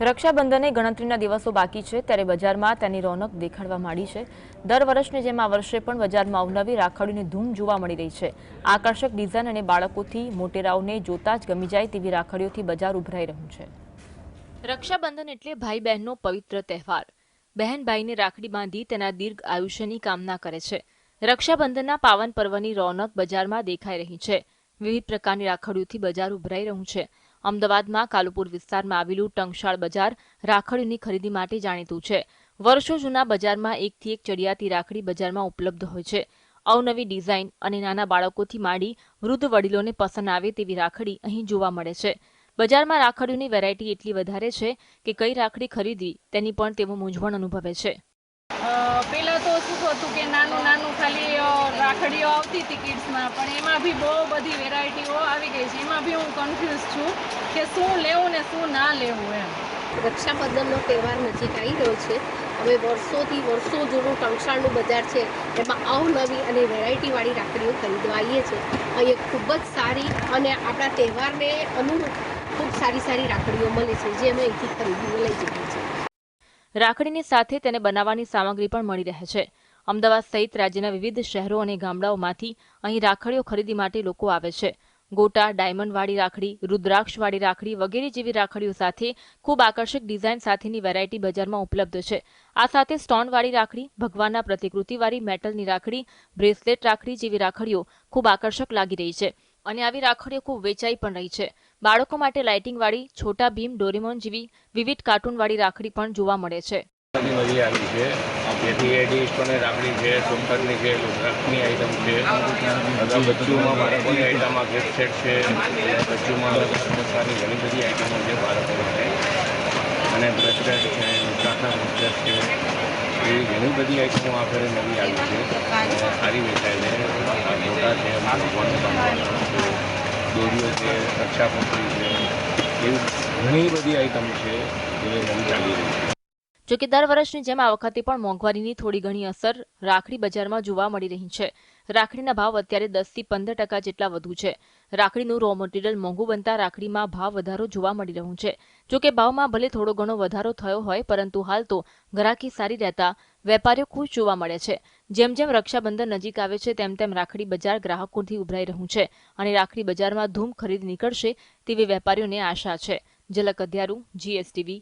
રક્ષાબંધને ગણતરીના દિવસો બાકી છે, ત્યારે બજારમાં તેની રોનક દેખાડવા માંડી છે. દર વર્ષની જેમ આ વર્ષે પણ બજારમાં અવનવી રાખડીની ધૂમ જોવા મળી રહી છે. આકર્ષક ડિઝાઇન અને બાળકોથી મોટેરાઓને જોતા જ ગમી જાય તેવી રાખડીઓથી બજાર ઉભરાઈ રહ્યું છે. રક્ષાબંધન એટલે ભાઈ બહેનનો પવિત્ર તહેવાર. બહેન ભાઈને રાખડી બાંધી તેના દીર્ઘ આયુષ્યની કામના કરે છે. રક્ષાબંધનના પાવન પર્વની રોનક બજારમાં દેખાઈ રહી છે. વિવિધ પ્રકારની રાખડીઓથી બજાર ઉભરાઈ રહ્યું છે. અમદાવાદમાં કાલુપુર વિસ્તારમાં આવેલું ટંકશાળ બજાર રાખડીની ખરીદી માટે જાણીતું છે. વર્ષો જૂના બજારમાં એકથી એક ચડિયાતી રાખડી બજારમાં ઉપલબ્ધ હોય છે. અવનવી ડિઝાઇન અને નાના બાળકોથી માંડી વૃદ્ધ વડીલોને પસંદ આવે તેવી રાખડી અહીં જોવા મળે છે. બજારમાં રાખડીઓની વેરાયટી એટલી વધારે છે કે કઈ રાખડી ખરીદવી તેની પણ તેઓ મૂંઝવણ અનુભવે છે. પહેલાં તો શું હતું કે નાનું નાનું ખાલી રાખડીઓ આવતી હતી કિડ્સમાં પણ એમાં બી બહુ બધી વેરાયટીઓ આવી ગઈ છે. એમાં બી હું કન્ફ્યુઝ છું કે શું લેવું ને શું ના લેવું એમ. રક્ષાબંધનનો તહેવાર નજીક આવી રહ્યો છે. હવે વર્ષોથી વર્ષો જૂનું ટંકશાળનું બજાર છે. એમાં અવનવી અને વેરાયટીવાળી રાખડીઓ ખરીદવા આવીએ છીએ. અહીંયા ખૂબ જ સારી અને આપણા તહેવારને અનુરૂપ ખૂબ સારી સારી રાખડીઓ મળે છે જે અમે અહીંથી ખરીદીને લઈ જઈએ છીએ. રાખડીની સાથે તેને બનાવવાની સામગ્રી પણ મળી રહે છે. અમદાવાદ સહિત રાજ્યના વિવિધ શહેરો અને ગામડાઓમાંથી અહીં રાખડીઓ ખરીદી માટે લોકો આવે છે. ગોટા, ડાયમંડવાળી રાખડી, રુદ્રાક્ષવાળી રાખડી વગેરે જેવી રાખડીઓ સાથે ખૂબ આકર્ષક ડિઝાઇન સાથેની વેરાયટી બજારમાં ઉપલબ્ધ છે. આ સાથે સ્ટોનવાળી રાખડી, ભગવાનના પ્રતિકૃતિવાળી મેટલની રાખડી, બ્રેસલેટ રાખડી જેવી રાખડીઓ ખૂબ આકર્ષક લાગી રહી છે અને આવી રાખડીઓ ખૂબ વેચાઈ પણ રહી છે. બાળકો માટે લાઇટિંગવાળી, છોટા ભીમ, ડોરેમોન જેવી વિવિધ કાર્ટૂનવાળી રાખડી પણ જોવા મળે છે. બધી આવી છે. જેથી એડી પણ રાખડી છે સોમકરની છે રુદ્રાક્ષની આઈટમ છે. બધા બચ્ચુમાં, બાળકોની આઈટમમાં ગિફ્ટ સેટ છે. બચ્ચુમાં અલગ અલગ ઘણી બધી આઈટમો છે બાળકો માટે. અને બ્રેસલેટ છે, ગુજરાતના બ્રેસલેટ છે. એવી ઘણી બધી આઈટમો આ ફેરે નવી આવી છે. સારી વેચાય છે. મોટા છે ભગવાનને છે. દોરીઓ છે છે. એવી ઘણી બધી આઈટમ છે જે નવી ચાલી રહી છે. જોકે દર વર્ષની જેમ આ વખતે પણ મોંઘવારીની થોડી ઘણી અસર રાખડી બજારમાં જોવા મળી રહી છે. રાખડીના ભાવ અત્યારે દસથી પંદર ટકા જેટલા વધુ છે. રાખડીનું રો મટીરીયલ મોંઘું બનતા રાખડીમાં ભાવ વધારો જોવા મળી રહ્યું છે. જોકે ભાવમાં ભલે થોડો ઘણો વધારો થયો હોય, પરંતુ હાલ તો ગ્રાહકી સારી રહેતા વેપારીઓ ખુશ જોવા મળે છે. જેમ જેમ રક્ષાબંધન નજીક આવે છે, તેમ તેમ રાખડી બજાર ગ્રાહકોથી ઉભરાઈ રહ્યું છે અને રાખડી બજારમાં ધૂમ ખરીદી નીકળશે તેવી વેપારીઓને આશા છે. ઝલક અધ્યારું જીએસટીવી